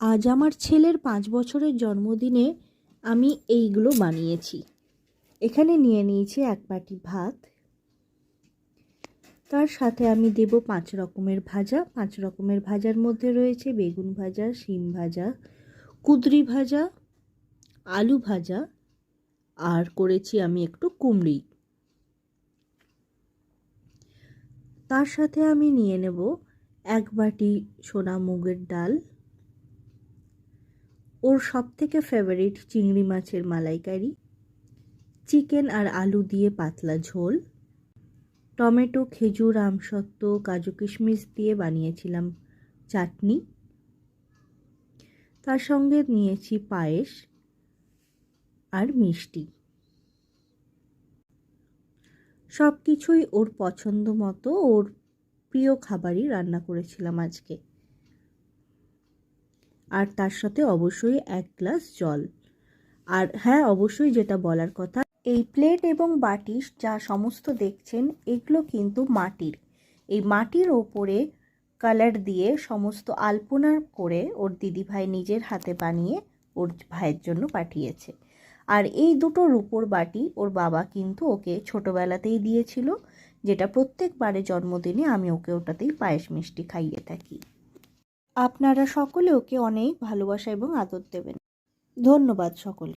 আজ আমার ছেলের পাঁচ বছরের জন্মদিনে আমি এইগুলো বানিয়েছি। এখানে নিয়ে নিয়েছি এক বাটি ভাত। তার সাথে আমি দেব পাঁচ রকমের ভাজা। পাঁচ রকমের ভাজার মধ্যে রয়েছে বেগুন ভাজা, শিম ভাজা, কুদরি ভাজা, আলু ভাজা, আর করেছি আমি একটু কুমড়ি। তার সাথে আমি নিয়ে নেব এক বাটি সোনা মুগের ডাল। ওর সব থেকে ফেভারিট চিংড়ি মাছের মালাইকারি? চিকেন আর আলু দিয়ে পাতলা ঝোল। টমেটো, খেজুর আমসত্ত্ব কাজু কিশমিশ দিয়ে বানিয়েছিলাম চাটনি। তার সঙ্গে নিয়েছি পায়েস আর মিষ্টি। সব কিছুই ওর পছন্দ মতো, ওর প্রিয় খাবারই রান্না করেছিলাম আজকে। আর তার সাথে অবশ্যই এক গ্লাস জল। আর হ্যাঁ অবশ্যই যেটা বলার কথা, এই প্লেট এবং বাটি যা সমস্ত দেখছেন, এগুলো কিন্তু মাটির। এই মাটির ওপরে কালার দিয়ে সমস্ত আলপনা করে ওর দিদিভাই নিজের হাতে বানিয়ে ওর ভাইয়ের জন্য পাঠিয়েছে। আর এই দুটো রূপোর বাটি ওর বাবা কিন্তু ওকে ছোটোবেলাতেই দিয়েছিল, যেটা প্রত্যেকবারে জন্মদিনে আমি ওকে ওটাতেই পায়েস মিষ্টি খাইয়ে থাকি। আপনারা সকলে ওকে অনেক ভালোবাসা এবং আদর দেবেন। ধন্যবাদ সকলে